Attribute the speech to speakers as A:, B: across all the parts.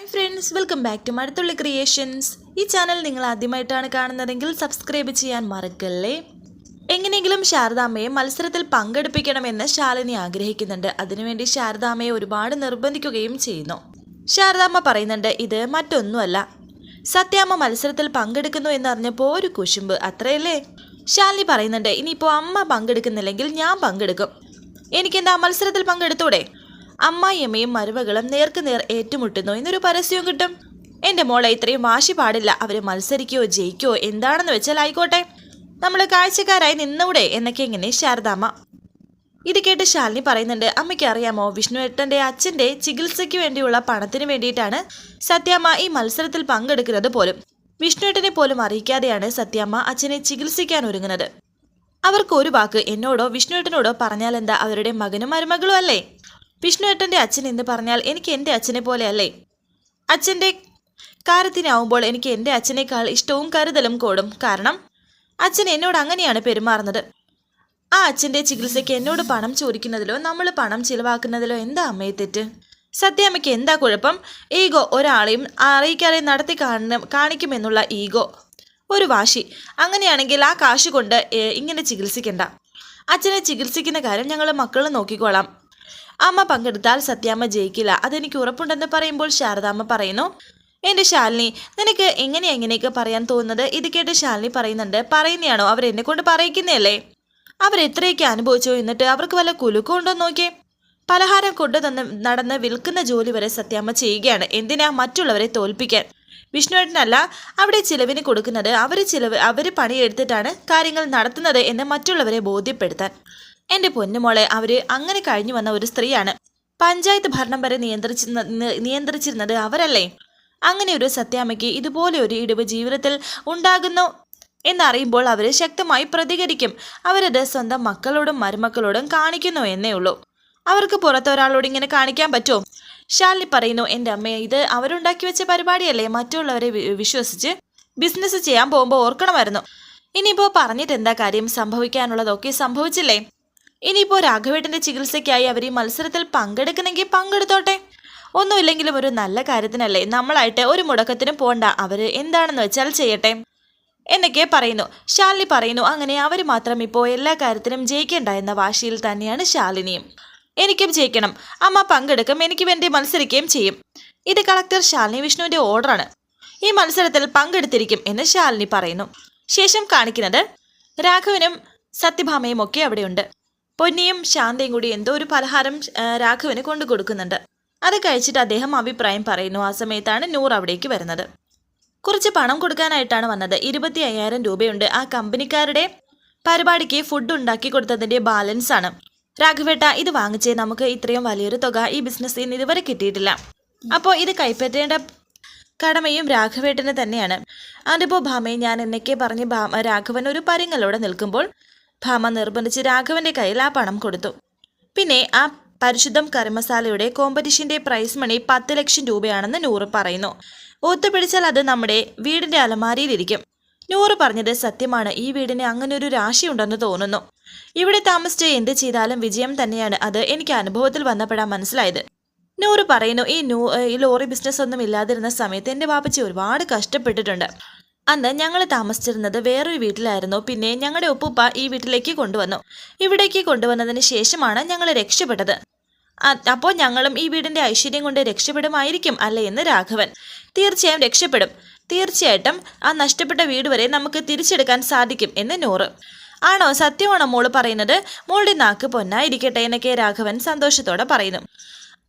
A: Hi friends welcome back to Mazhathulli creations ഈ channel നിങ്ങൾ ആദ്യമായിട്ടാണ് കാണുന്നതെങ്കിൽ സബ്സ്ക്രൈബ് ചെയ്യാൻ മറക്കല്ലേ? എങ്ങനെയെങ്കിലും ശാരദാമ്മയെ മത്സരത്തിൽ പങ്കെടുപ്പിക്കണമെന്ന് ശാലിനി ആഗ്രഹിക്കുന്നുണ്ട്. അതിനുവേണ്ടി ശാരദാമ്മയെ ഒരുപാട് നിർബന്ധിക്കുകയും ചെയ്യുന്നു. ശാരദാമ്മ പറയുന്നുണ്ട് ഇത് മറ്റൊന്നുമല്ല. സത്യാമ്മ മത്സരത്തിൽ പങ്കെടുക്കുന്നു എന്നറിഞ്ഞപ്പോൾ ഒരു കുശുമ്പ്. അത്രയല്ലേ? ശാലിനി പറയുന്നുണ്ട് ഇനിയിപ്പോൾ അമ്മ പങ്കെടുക്കുന്നില്ലെങ്കിൽ ഞാൻ പങ്കെടുക്കും. എനിക്കെന്താ മത്സരത്തിൽ പങ്കെടുത്തൂടെ? അമ്മായിയമ്മയും മരുമകളും നേർക്കുനേർ ഏറ്റുമുട്ടുന്നു. എന്നൊരു പരസ്യവും കിട്ടും. എന്റെ മോളെ ഇത്രയും വാശി പാടില്ല. അവർ മത്സരിക്കോ ജയിക്കോ എന്താണെന്ന് വെച്ചാൽ ആയിക്കോട്ടെ. നമ്മൾ കാഴ്ചക്കാരായി നിന്നൂടെ എന്നൊക്കെ ഇങ്ങനെ ശാരദാമ്മ. ഇത് കേട്ട് ശാലിനി പറയുന്നുണ്ട് അമ്മയ്ക്ക് അറിയാമോ വിഷ്ണുവേട്ടന്റെ അച്ഛന്റെ ചികിത്സയ്ക്ക് വേണ്ടിയുള്ള പണത്തിന് വേണ്ടിയിട്ടാണ് സത്യാമ്മ ഈ മത്സരത്തിൽ പങ്കെടുക്കുന്നത് പോലും. വിഷ്ണുവേട്ടനെ പോലും അറിയിക്കാതെയാണ് സത്യാമ്മ അച്ഛനെ ചികിത്സിക്കാൻ ഒരുങ്ങുന്നത്. അവർക്ക് ഒരു വാക്ക് എന്നോടോ വിഷ്ണുവേട്ടനോടോ പറഞ്ഞാൽ എന്താ അവരുടെ മകനും മരുമകളും അല്ലേ? വിഷ്ണുവേട്ടന്റെ അച്ഛൻ എന്ന് പറഞ്ഞാൽ എനിക്ക് എന്റെ അച്ഛനെ പോലെയല്ലേ അച്ഛന്റെ കാര്യത്തിനാവുമ്പോൾ എനിക്ക് എന്റെ അച്ഛനേക്കാൾ ഇഷ്ടവും കരുതലും കൂടും. കാരണം അച്ഛൻ എന്നോട് അങ്ങനെയാണ് പെരുമാറുന്നത്. ആ അച്ഛന്റെ ചികിത്സയ്ക്ക് എന്നോട് പണം ചോദിക്കുന്നതിലോ നമ്മൾ പണം ചിലവാക്കുന്നതിലോ എന്താ അമ്മയെ തെറ്റ്? സത്യാമ്മയ്ക്ക് എന്താ കുഴപ്പം? ഈഗോ ഒരാളെയും അറിയിക്കാതെ നടത്തി കാണ കാണിക്കുമെന്നുള്ള ഈഗോ. ഒരു വാശി. അങ്ങനെയാണെങ്കിൽ ആ കാശ് കൊണ്ട് ഇങ്ങനെ ചികിത്സിക്കണ്ട. അച്ഛനെ ചികിത്സിക്കുന്ന കാര്യം ഞങ്ങൾ മക്കളെ നോക്കിക്കോളാം. അമ്മ പങ്കെടുത്താൽ സത്യാമ്മ ജയിക്കില്ല. അതെനിക്ക് ഉറപ്പുണ്ടെന്ന് പറയുമ്പോൾ ശാരദാമ്മ പറയുന്നു. എന്റെ ശാലിനി നിനക്ക് എങ്ങനെ എങ്ങനെയൊക്കെ പറയാൻ തോന്നുന്നത്? ഇത് കേട്ട് ശാലിനി പറയുന്നുണ്ട്. പറയുന്നതാണോ അവരെന്നെ കൊണ്ട് പറയിക്കുന്നതല്ലേ അവരെത്രയൊക്കെ അനുഭവിച്ചോ എന്നിട്ട് അവർക്ക് വല്ല കുലുക്കം ഉണ്ടോ നോക്കിയേ? പലഹാരം കൊണ്ടു തന്ന് നടന്ന് വിൽക്കുന്ന ജോലി വരെ സത്യാമ്മ ചെയ്യുകയാണ്. എന്തിനാ മറ്റുള്ളവരെ തോൽപ്പിക്കാൻ? വിഷ്ണുവേട്ടനല്ല അവിടെ ചിലവിന് കൊടുക്കുന്നത്. അവർ ചിലവ് അവർ പണിയെടുത്തിട്ടാണ് കാര്യങ്ങൾ നടത്തുന്നത് എന്ന് മറ്റുള്ളവരെ ബോധ്യപ്പെടുത്താൻ. എന്റെ പൊന്നുമോളെ അവർ അങ്ങനെ കഴിഞ്ഞു വന്ന ഒരു സ്ത്രീയാണ്. പഞ്ചായത്ത് ഭരണം വരെ നിയന്ത്രിച്ചിരുന്ന നിയന്ത്രിച്ചിരുന്നത് അവരല്ലേ? അങ്ങനെ ഒരു സത്യാമ്മയ്ക്ക് ഇതുപോലെ ഒരു ഇടിവ് ജീവിതത്തിൽ ഉണ്ടാകുന്നു എന്നറിയുമ്പോൾ അവർ ശക്തമായി പ്രതികരിക്കും. അവരത് സ്വന്തം മക്കളോടും മരുമക്കളോടും കാണിക്കുന്നു എന്നേ ഉള്ളൂ. അവർക്ക് പുറത്ത് ഒരാളോട് ഇങ്ങനെ കാണിക്കാൻ പറ്റുമോ ശാലിനി പറയുന്നു എന്റെ അമ്മയെ ഇത് അവരുണ്ടാക്കി വെച്ച പരിപാടിയല്ലേ? മറ്റുള്ളവരെ വിശ്വസിച്ച് ബിസിനസ് ചെയ്യാൻ പോകുമ്പോൾ ഓർക്കണമായിരുന്നു. ഇനിയിപ്പോൾ പറഞ്ഞിട്ട് എന്താ കാര്യം? സംഭവിക്കാനുള്ളതൊക്കെ സംഭവിച്ചില്ലേ? ഇനിയിപ്പോൾ രാഘവേട്ടന്റെ ചികിത്സയ്ക്കായി അവർ ഈ മത്സരത്തിൽ പങ്കെടുക്കണമെങ്കിൽ പങ്കെടുത്തോട്ടെ. ഒന്നുമില്ലെങ്കിലും ഒരു നല്ല കാര്യത്തിനല്ലേ നമ്മളായിട്ട് ഒരു മുടക്കത്തിനും പോണ്ട. അവർ എന്താണെന്ന് വെച്ചാൽ ചെയ്യട്ടെ. എന്നൊക്കെ പറയുന്നു. ശാലിനി പറയുന്നു അങ്ങനെ അവർ മാത്രം ഇപ്പോൾ എല്ലാ കാര്യത്തിനും ജയിക്കേണ്ട എന്ന വാശിയിൽ തന്നെയാണ് ശാലിനിയും എനിക്കും ജയിക്കണം. അമ്മ പങ്കെടുക്കും എനിക്ക് വേണ്ടി മത്സരിക്കുകയും ചെയ്യും. ഇത് കളക്ടർ ശാലിനി വിഷ്ണുവിന്റെ ഓർഡറാണ് ഈ മത്സരത്തിൽ പങ്കെടുത്തിരിക്കും എന്ന് ശാലിനി പറയുന്നു. ശേഷം കാണിക്കുന്നത് രാഘവനും സത്യഭാമയും ഒക്കെ അവിടെയുണ്ട്. പൊന്നിയും ശാന്തയും കൂടി എന്തോ ഒരു പലഹാരം രാഘവന് കൊണ്ടു കൊടുക്കുന്നുണ്ട്. അത് കഴിച്ചിട്ട് അദ്ദേഹം അഭിപ്രായം പറയുന്നു ആ സമയത്താണ് നൂർ അവിടേക്ക് വരുന്നത്. കുറച്ച് പണം കൊടുക്കാനായിട്ടാണ് വന്നത്. ഇരുപത്തി അയ്യായിരം രൂപയുണ്ട്. ആ കമ്പനിക്കാരുടെ പരിപാടിക്ക് ഫുഡ് ഉണ്ടാക്കി കൊടുത്തതിന്റെ ബാലൻസ് ആണ്. രാഘവേട്ട ഇത് വാങ്ങിച്ചേ. നമുക്ക് ഇത്രയും വലിയൊരു തുക ഈ ബിസിനസ്സിൽ നിന്ന് ഇതുവരെ കിട്ടിയിട്ടില്ല. അപ്പോൾ ഇത് കൈപ്പറ്റേണ്ട കടമയും രാഘവേട്ടന് തന്നെയാണ്. അതിപ്പോൾ ഭാമയെ ഞാൻ എന്നൊക്കെ പറഞ്ഞ് രാഘവൻ ഒരു പരിങ്ങലോടെ നിൽക്കുമ്പോൾ ഭാമ നിർബന്ധിച്ച് രാഘവന്റെ കയ്യിൽ ആ പണം കൊടുത്തു. പിന്നെ ആ പരിശുദ്ധം കർമ്മശാലയുടെ കോമ്പറ്റീഷന്റെ പ്രൈസ് മണി പത്ത് ലക്ഷം രൂപയാണെന്ന് നൂറ് പറയുന്നു. ഒത്തുപിടിച്ചാൽ അത് നമ്മുടെ വീടിന്റെ അലമാരിയിലിരിക്കും. നൂറ് പറഞ്ഞത് സത്യമാണ്. ഈ വീടിന് അങ്ങനെ ഒരു രാശിയുണ്ടെന്ന് തോന്നുന്നു. ഇവിടെ താമസിച്ച് എന്ത് ചെയ്താലും വിജയം തന്നെയാണ്. അത് എനിക്ക് അനുഭവത്തിൽ വന്നപ്പോഴാ മനസ്സിലായത്. നൂറ് പറയുന്നു ഈ നൂ ഈ ലോറി ബിസിനസ് ഒന്നും ഇല്ലാതിരുന്ന സമയത്ത് എന്റെ വാപ്പച്ചി ഒരുപാട് കഷ്ടപ്പെട്ടിട്ടുണ്ട്. അന്ന് ഞങ്ങൾ താമസിച്ചിരുന്നത് വേറൊരു വീട്ടിലായിരുന്നു. പിന്നെ ഞങ്ങളുടെ ഉപ്പുപ്പ ഈ വീട്ടിലേക്ക് കൊണ്ടുവന്നു. ഇവിടേക്ക് കൊണ്ടുവന്നതിന് ശേഷമാണ് ഞങ്ങൾ രക്ഷപ്പെട്ടത്. അപ്പോൾ ഞങ്ങളും ഈ വീടിന്റെ ഐശ്വര്യം കൊണ്ട് രക്ഷപ്പെടുമായിരിക്കും അല്ലേ എന്ന് രാഘവൻ. തീർച്ചയായും രക്ഷപ്പെടും. തീർച്ചയായിട്ടും ആ നഷ്ടപ്പെട്ട വീട് വരെ നമുക്ക് തിരിച്ചെടുക്കാൻ സാധിക്കും എന്ന് നൂറ്. ആണോ? സത്യമാണോ മോൾ പറയുന്നത്? മോളുടെ നാക്ക് പൊന്നായിരിക്കട്ടെ എന്നൊക്കെ രാഘവൻ സന്തോഷത്തോടെ പറയുന്നു.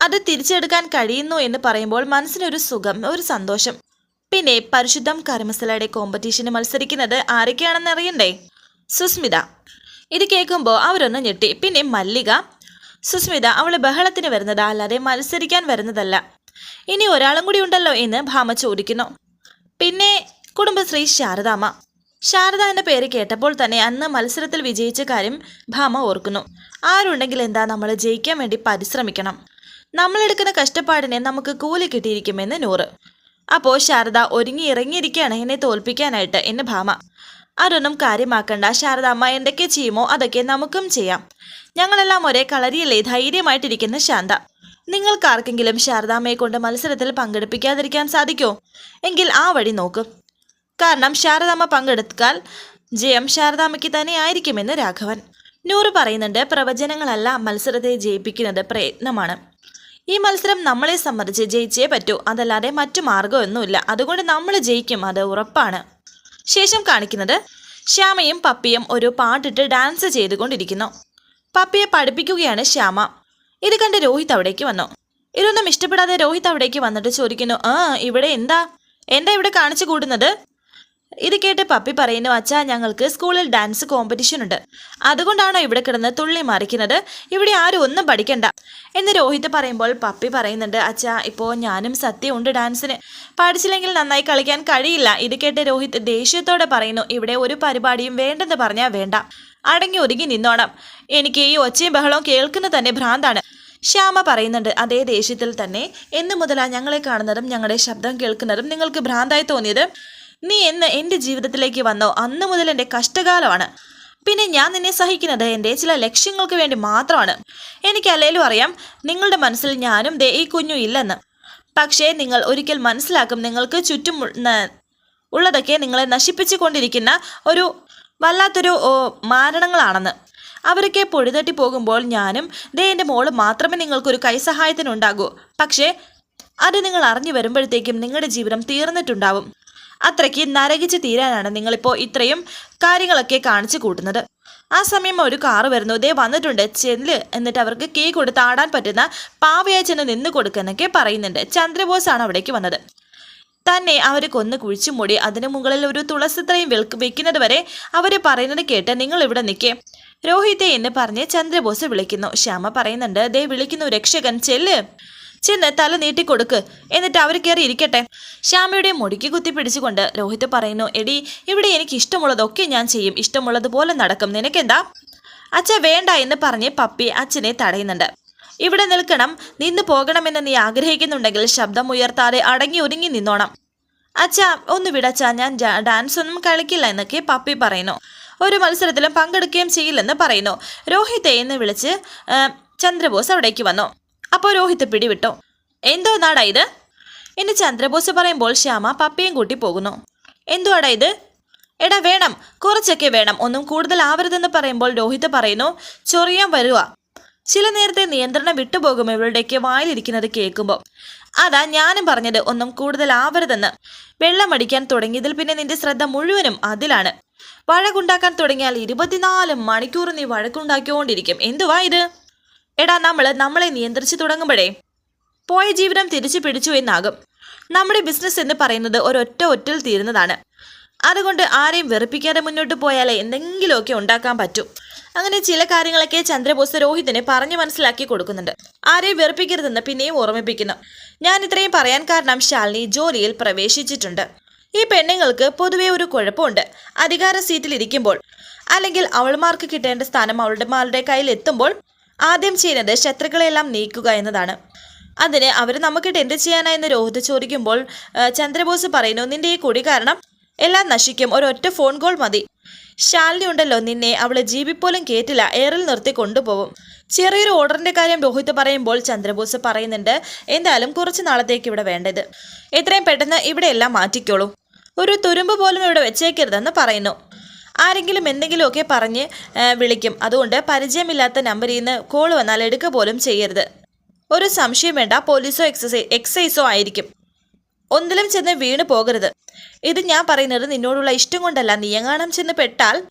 A: അത് തിരിച്ചെടുക്കാൻ കഴിയുന്നു എന്ന് പറയുമ്പോൾ മനസ്സിനൊരു സുഖം ഒരു സന്തോഷം. പിന്നെ പരിശുദ്ധം കരമസലയുടെ കോമ്പറ്റീഷന് മത്സരിക്കുന്നത് ആരൊക്കെയാണെന്ന് അറിയണ്ടേ? സുസ്മിത. ഇത് കേൾക്കുമ്പോൾ അവരൊന്ന് ഞെട്ടി. പിന്നെ മല്ലിക. സുസ്മിത അവൾ ബഹളത്തിന് വരുന്നതാ അല്ലാതെ മത്സരിക്കാൻ വരുന്നതല്ല. ഇനി ഒരാളും കൂടി ഉണ്ടല്ലോ എന്ന് ഭാമ ചോദിക്കുന്നു. പിന്നെ കുടുംബശ്രീ ശാരദാമ്മ. ശാരദ എന്ന പേര് കേട്ടപ്പോൾ തന്നെ അന്ന് മത്സരത്തിൽ വിജയിച്ച കാര്യം ഭാമ ഓർക്കുന്നു. ആരുണ്ടെങ്കിൽ എന്താ നമ്മൾ ജയിക്കാൻ വേണ്ടി പരിശ്രമിക്കണം? നമ്മളെടുക്കുന്ന കഷ്ടപ്പാടിനെ നമുക്ക് കൂലി കിട്ടിയിരിക്കുമെന്ന് നൂറ്. അപ്പോൾ ശാരദ ഒരുങ്ങി ഇറങ്ങിയിരിക്കുകയാണ് എന്നെ തോൽപ്പിക്കാനായിട്ട് എന്ന് ഭാമ. അതൊന്നും കാര്യമാക്കണ്ട. ശാരദ അമ്മ എന്തൊക്കെ ചെയ്യുമോ അതൊക്കെ നമുക്കും ചെയ്യാം. ഞങ്ങളെല്ലാം ഒരേ കളരിയല്ലേ ധൈര്യമായിട്ടിരിക്കുന്ന ശാന്ത. നിങ്ങൾക്കാർക്കെങ്കിലും ശാരദാമ്മയെ കൊണ്ട് മത്സരത്തിൽ പങ്കെടുപ്പിക്കാതിരിക്കാൻ സാധിക്കോ? എങ്കിൽ ആ വഴി നോക്കും. കാരണം ശാരദാമ്മ പങ്കെടുത്താൽ ജയം ശാരദാമ്മയ്ക്ക് തന്നെ ആയിരിക്കുമെന്ന് രാഘവൻ. നൂറ് പറയുന്നുണ്ട് പ്രവചനങ്ങളല്ല മത്സരത്തെ ജയിപ്പിക്കുന്നത് പ്രയത്നമാണ്. ഈ മത്സരം നമ്മളെ സംബന്ധിച്ച് ജയിച്ചേ പറ്റൂ. അതല്ലാതെ മറ്റു മാർഗമൊന്നുമില്ല അതുകൊണ്ട് നമ്മൾ ജയിക്കും. അത് ഉറപ്പാണ്. ശേഷം കാണിക്കുന്നത് ശ്യാമയും പപ്പിയും ഒരു പാട്ടിട്ട് ഡാൻസ് ചെയ്തുകൊണ്ടിരിക്കുന്നു. പപ്പിയെ പഠിപ്പിക്കുകയാണ് ശ്യാമ. ഇത് കണ്ട് രോഹിത് അവിടേക്ക് വന്നു. ഇതൊന്നും ഇഷ്ടപ്പെടാതെ രോഹിത് അവിടേക്ക് വന്നിട്ട് ചോദിക്കുന്നു ആ ഇവിടെ എന്താ? എന്താ ഇവിടെ കാണിച്ചു കൂടുന്നത് ഇത് കേട്ട് പപ്പി പറയുന്നു അച്ഛാ ഞങ്ങൾക്ക് സ്കൂളിൽ ഡാൻസ് കോമ്പറ്റീഷൻ ഉണ്ട്. അതുകൊണ്ടാണോ ഇവിടെ കിടന്ന് തുള്ളി മറിക്കുന്നത്? ഇവിടെ ആരും ഒന്നും പഠിക്കണ്ട. എന്ന് രോഹിത് പറയുമ്പോൾ പപ്പി പറയുന്നുണ്ട് അച്ഛാ ഇപ്പോൾ ഞാനും സത്യമുണ്ട് ഡാൻസിന്. പഠിച്ചില്ലെങ്കിൽ നന്നായി കളിക്കാൻ കഴിയില്ല. ഇത് കേട്ട് രോഹിത് ദേഷ്യത്തോടെ പറയുന്നു ഇവിടെ ഒരു പരിപാടിയും വേണ്ടെന്ന് പറഞ്ഞാൽ വേണ്ട. അടങ്ങി ഒതുങ്ങി നിന്നോണം. എനിക്ക് ഈ ഒച്ചയും ബഹളവും കേൾക്കുന്നത് തന്നെ ഭ്രാന്താണ്. ശ്യാമ പറയുന്നുണ്ട് അതേ ദേഷ്യത്തിൽ തന്നെ. എന്നു മുതലാ ഞങ്ങളെ കാണുന്നതും ഞങ്ങളുടെ ശബ്ദം കേൾക്കുന്നതും നിങ്ങൾക്ക് ഭ്രാന്തായി തോന്നിയത്. നീ എന്ന് എന്റെ ജീവിതത്തിലേക്ക് വന്നോ? അന്ന് മുതൽ എന്റെ കഷ്ടകാലമാണ്. പിന്നെ ഞാൻ നിന്നെ സഹിക്കുന്നത് എന്റെ ചില ലക്ഷ്യങ്ങൾക്ക് വേണ്ടി മാത്രമാണ്. എനിക്ക് അല്ലേലും അറിയാം നിങ്ങളുടെ മനസ്സിൽ ഞാനും ദേ ഈ കുഞ്ഞു ഇല്ലെന്ന്. പക്ഷേ നിങ്ങൾ ഒരിക്കൽ മനസ്സിലാക്കും നിങ്ങൾക്ക് ചുറ്റും ഉള്ള- ഉള്ളതൊക്കെ നിങ്ങളെ നശിപ്പിച്ചു കൊണ്ടിരിക്കുന്ന ഒരു വല്ലാത്തൊരു മാരണങ്ങളാണെന്ന്. അവരൊക്കെ പൊടിതട്ടി പോകുമ്പോൾ ഞാനും ദേ എന്റെ മോൾ മാത്രമേ നിങ്ങൾക്കൊരു കൈസഹായത്തിനുണ്ടാകൂ. പക്ഷേ അത് നിങ്ങൾ അറിഞ്ഞു വരുമ്പോഴത്തേക്കും നിങ്ങളുടെ ജീവിതം തീർന്നിട്ടുണ്ടാവും. അത്രയ്ക്ക് നരകിച്ച് തീരാനാണ് നിങ്ങളിപ്പോൾ ഇത്രയും കാര്യങ്ങളൊക്കെ കാണിച്ചു കൂട്ടുന്നത്. ആ സമയം ഒരു കാറ് വരുന്നു. ദേ വന്നിട്ടുണ്ട് ചെല്ല് എന്നിട്ട് അവർക്ക് കീ കൊടുത്ത് ആടാൻ പറ്റുന്ന പാവയായി ചെന്ന് നിന്ന് കൊടുക്കുന്നൊക്കെ പറയുന്നുണ്ട്. ചന്ദ്രബോസ് ആണ് അവിടേക്ക് വന്നത്. തന്നെ അവർ കൊന്ന് കുഴിച്ചു മൂടി. അതിനു മുകളിൽ ഒരു തുളസിത്രയും വെൽക്ക് വെക്കുന്നത് വരെ അവർ പറയുന്നത് കേട്ട് നിങ്ങൾ ഇവിടെ നിൽക്കേ. രോഹിത്തെ എന്ന് പറഞ്ഞ് ചന്ദ്രബോസ് വിളിക്കുന്നു. ശ്യാമ പറയുന്നുണ്ട് ദേ വിളിക്കുന്നു രക്ഷകൻ ചെല്ല്. ചെന്ന് തല നീട്ടിക്കൊടുക്ക് എന്നിട്ട് അവർ കയറി ഇരിക്കട്ടെ. ശ്യാമയുടെ മുടിക്ക് കുത്തി പിടിച്ചുകൊണ്ട് രോഹിത് പറയുന്നു എടി ഇവിടെ എനിക്ക് ഇഷ്ടമുള്ളതൊക്കെ ഞാൻ ചെയ്യും. ഇഷ്ടമുള്ളതുപോലെ നടക്കും. നിനക്കെന്താ? അച്ഛ വേണ്ട എന്ന് പറഞ്ഞ് പപ്പി അച്ഛനെ തടയുന്നുണ്ട്. ഇവിടെ നിൽക്കണം. നിന്ന് പോകണമെന്ന് നീ ആഗ്രഹിക്കുന്നുണ്ടെങ്കിൽ ശബ്ദം ഉയർത്താതെ അടങ്ങി ഒരുങ്ങി നിന്നോണം. അച്ഛാ ഒന്ന് വിടച്ചാ ഞാൻ ഡാൻസ് ഒന്നും കളിക്കില്ല എന്നൊക്കെ പപ്പി പറയുന്നു. ഒരു മത്സരത്തിലും പങ്കെടുക്കുകയും ചെയ്യില്ലെന്ന് പറയുന്നു. രോഹിത്തെ എന്ന് വിളിച്ച് ചന്ദ്രബോസ് അവിടേക്ക് വന്നു. അപ്പോൾ രോഹിത്ത് പിടിവിട്ടോ? എന്തോ നാടാ ഇത്? എന്ന് ചന്ദ്രബോസ് പറയുമ്പോൾ ശ്യാമ പപ്പയും കൂട്ടി പോകുന്നു. എന്തുവാടാ ഇത്? എടാ വേണം. കുറച്ചൊക്കെ വേണം. ഒന്നും കൂടുതൽ ആവരുതെന്ന് പറയുമ്പോൾ രോഹിത് പറയുന്നു ചൊറിയാൻ വരുക ചില നേരത്തെ നിയന്ത്രണം വിട്ടുപോകും ഇവരുടെയൊക്കെ വായിലിരിക്കുന്നത് കേൾക്കുമ്പോൾ അതാ ഞാനും പറഞ്ഞത് ഒന്നും കൂടുതൽ ആവരുതെന്ന് വെള്ളമടിക്കാൻ തുടങ്ങിയതിൽ പിന്നെ നിന്റെ ശ്രദ്ധ മുഴുവനും അതിലാണ്. വഴക്കുണ്ടാക്കാൻ തുടങ്ങിയാൽ ഇരുപത്തിനാല് മണിക്കൂർ നീ വഴക്കുണ്ടാക്കിക്കൊണ്ടിരിക്കും. എന്തുവാ ഇത്? എടാ നമ്മൾ നമ്മളെ നിയന്ത്രിച്ചു തുടങ്ങുമ്പോഴേ. പോയ ജീവിതം തിരിച്ചു പിടിച്ചു എന്നാകും. നമ്മുടെ ബിസിനസ് എന്ന് പറയുന്നത് ഒരൊറ്റ ഒറ്റൽ തീരുന്നതാണ്. അതുകൊണ്ട് ആരെയും വെറുപ്പിക്കാതെ മുന്നോട്ട് പോയാലേ എന്തെങ്കിലുമൊക്കെ ഉണ്ടാക്കാൻ പറ്റൂ. അങ്ങനെ ചില കാര്യങ്ങളൊക്കെ ചന്ദ്രബോസ് രോഹിതിനെ പറഞ്ഞു മനസ്സിലാക്കി കൊടുക്കുന്നുണ്ട്. ആരെയും വെറുപ്പിക്കരുതെന്ന് പിന്നെയും ഓർമ്മിപ്പിക്കുന്നു. ഞാൻ ഇത്രയും പറയാൻ കാരണം ശാലിനി ജോലിയിൽ പ്രവേശിച്ചിട്ടുണ്ട്. ഈ പെണ്ണുങ്ങൾക്ക് പൊതുവെ ഒരു കുഴപ്പമുണ്ട്. അധികാര സീറ്റിൽ ഇരിക്കുമ്പോൾ അല്ലെങ്കിൽ അവൾമാർക്ക് കിട്ടേണ്ട സ്ഥാനം അവളുടെ മാരുടെ കയ്യിൽ എത്തുമ്പോൾ ആദ്യം ചെയ്യുന്നത് ശത്രുക്കളെല്ലാം നീക്കുക എന്നതാണ്. അതിന് അവർ നമുക്കിട്ട് എന്ത് ചെയ്യാനാ എന്ന് രോഹിത് ചോദിക്കുമ്പോൾ ചന്ദ്രബോസ് പറയുന്നു നിന്റെ ഈ കുടി കാരണം എല്ലാം നശിക്കും. ഒരൊറ്റ ഫോൺ കോൾ മതി. ശാലിനി ഉണ്ടല്ലോ നിന്നെ അവൾ ജീവിപ്പോലും കേറ്റില്ല. എയറിൽ നിർത്തി കൊണ്ടുപോകും. ചെറിയൊരു ഓർഡറിന്റെ കാര്യം രോഹിത് പറയുമ്പോൾ ചന്ദ്രബോസ് പറയുന്നുണ്ട് എന്തായാലും കുറച്ച് നാളത്തേക്ക് ഇവിടെ വേണ്ടത്. എത്രയും പെട്ടെന്ന് ഇവിടെ എല്ലാം മാറ്റിക്കോളൂ. ഒരു തുരുമ്പ് പോലും ഇവിടെ വെച്ചേക്കരുതെന്ന് പറയുന്നു. ആരെങ്കിലും എന്തെങ്കിലുമൊക്കെ പറഞ്ഞ് വിളിക്കും. അതുകൊണ്ട് പരിചയമില്ലാത്ത നമ്പറിൽ നിന്ന് കോൾ വന്നാൽ എടുക്കുക പോലും ചെയ്യരുത്. ഒരു സംശയം വേണ്ട പോലീസോ എക്സസൈ എക്സൈസോ ആയിരിക്കും. ഒന്നിലും ചെന്ന് വീണ് പോകരുത്. ഇത് ഞാൻ പറയുന്നത് നിന്നോടുള്ള ഇഷ്ടം കൊണ്ടല്ല. നീ ചെന്ന് പെട്ടാൽ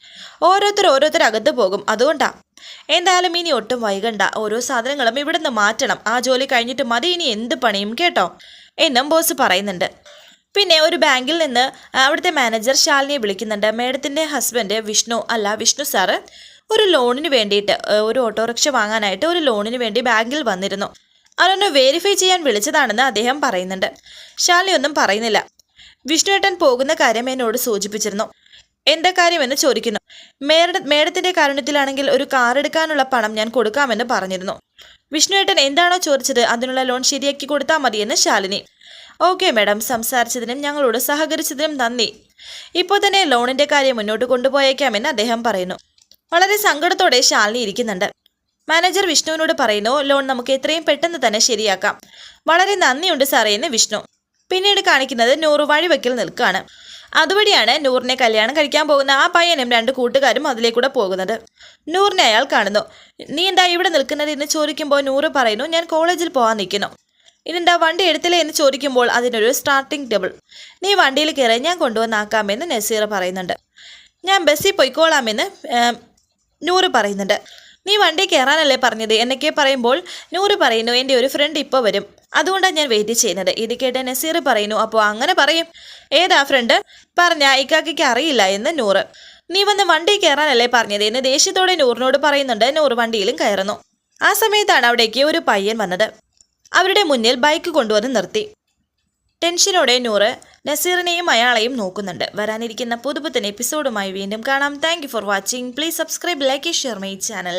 A: ഓരോരുത്തർ ഓരോരുത്തർ അകത്ത് പോകും. അതുകൊണ്ടാ. എന്തായാലും ഇനി ഒട്ടും വൈകണ്ട. ഓരോ സാധനങ്ങളും ഇവിടുന്ന് മാറ്റണം. ആ ജോലി കഴിഞ്ഞിട്ട് മതി. ഇനി എന്ത് പണിയും കേട്ടോ? എന്നും ബോസ് പറയുന്നുണ്ട്. പിന്നെ ഒരു ബാങ്കിൽ നിന്ന് അവിടുത്തെ മാനേജർ ശാലിനിയെ വിളിക്കുന്നുണ്ട്. മേഡത്തിന്റെ ഹസ്ബൻഡ് വിഷ്ണു അല്ല വിഷ്ണു സാറ് ഒരു ലോണിന് വേണ്ടിയിട്ട് ഒരു ഓട്ടോറിക്ഷ വാങ്ങാനായിട്ട് ഒരു ലോണിന് വേണ്ടി ബാങ്കിൽ വന്നിരുന്നു. അതൊന്ന് വെരിഫൈ ചെയ്യാൻ വിളിച്ചതാണെന്ന് അദ്ദേഹം പറയുന്നുണ്ട്. ശാലിനി ഒന്നും പറയുന്നില്ല. വിഷ്ണുവേട്ടൻ പോകുന്ന കാര്യം എന്നോട് സൂചിപ്പിച്ചിരുന്നു. എന്താ കാര്യമെന്ന് ചോദിക്കുന്നു. മേഡ മേഡത്തിന്റെ കാരുണ്യത്തിലാണെങ്കിൽ ഒരു കാർ എടുക്കാനുള്ള പണം ഞാൻ കൊടുക്കാമെന്ന് പറഞ്ഞിരുന്നു. വിഷ്ണുവേട്ടൻ എന്താണോ ചോദിച്ചത് അതിനുള്ള ലോൺ ശരിയാക്കി കൊടുത്താൽ മതിയെന്ന് ശാലിനി ഓക്കെ മാഡം. സംസാരിച്ചതിനും ഞങ്ങളോട് സഹകരിച്ചതിനും നന്ദി. ഇപ്പോൾ തന്നെ ലോണിന്റെ കാര്യം മുന്നോട്ട് കൊണ്ടുപോയേക്കാമെന്ന് അദ്ദേഹം പറയുന്നു. വളരെ സങ്കടത്തോടെ ശാലിനി ഇരിക്കുന്നുണ്ട്. മാനേജർ വിഷ്ണുവിനോട് പറയുന്നു ലോൺ നമുക്ക് എത്രയും പെട്ടെന്ന് തന്നെ ശരിയാക്കാം. വളരെ നന്ദിയുണ്ട് സാറേ എന്ന് വിഷ്ണു. പിന്നീട് കാണിക്കുന്നത് നൂറ് വഴിവെക്കൽ നിൽക്കുകയാണ് അതുവഴിയാണ് നൂറിനെ കല്യാണം കഴിക്കാൻ പോകുന്ന ആ പയ്യനും രണ്ട് കൂട്ടുകാരും അതിലേക്കൂടെ പോകുന്നത്. നൂറിനെ അയാൾ കാണുന്നു. നീ എന്താ ഇവിടെ നിൽക്കുന്നത്? എന്ന് ചോദിക്കുമ്പോൾ നൂറ് പറയുന്നു ഞാൻ കോളേജിൽ പോകാൻ നിൽക്കുന്നു. ഇതെന്താ വണ്ടി എടുത്തില്ലേ എന്ന് ചോദിക്കുമ്പോൾ അതിനൊരു സ്റ്റാർട്ടിംഗ് ടേബിൾ നീ വണ്ടിയിൽ കയറി ഞാൻ കൊണ്ടുവന്നാക്കാമെന്ന് നസീർ പറയുന്നുണ്ട്. ഞാൻ ബസ്സിൽ പൊയ്ക്കോളാമെന്ന് നൂറ് പറയുന്നുണ്ട്. നീ വണ്ടി കയറാനല്ലേ പറഞ്ഞത്? എന്നൊക്കെ പറയുമ്പോൾ നൂറ് പറയുന്നു എന്റെ ഒരു ഫ്രണ്ട് ഇപ്പോൾ വരും. അതുകൊണ്ടാണ് ഞാൻ വെയിറ്റ് ചെയ്യുന്നത്. ഇത് കേട്ട് നസീർ പറയുന്നു അപ്പോൾ അങ്ങനെ പറയും. ഏതാ ഫ്രണ്ട് പറഞ്ഞ ഇക്കാക്കിക്ക് അറിയില്ല എന്ന് നൂറ്. നീ വന്ന് വണ്ടി കയറാനല്ലേ പറഞ്ഞത്? എന്ന് ദേഷ്യത്തോടെ നൂറിനോട് പറയുന്നുണ്ട്. നൂറ് വണ്ടിയിലും കയറുന്നു. ആ സമയത്താണ് അവിടേക്ക് ഒരു പയ്യൻ വന്നത്. അവരുടെ മുന്നിൽ ബൈക്ക് കൊണ്ടുവന്ന് നിർത്തി. ടെൻഷനോടെ നൂറ് നസീറിനെയും അയാളെയും നോക്കുന്നുണ്ട്. വരാനിരിക്കുന്ന പുതുപുത്തൻ എപ്പിസോഡുമായി വീണ്ടും കാണാം. Thank for watching please subscribe like share my channel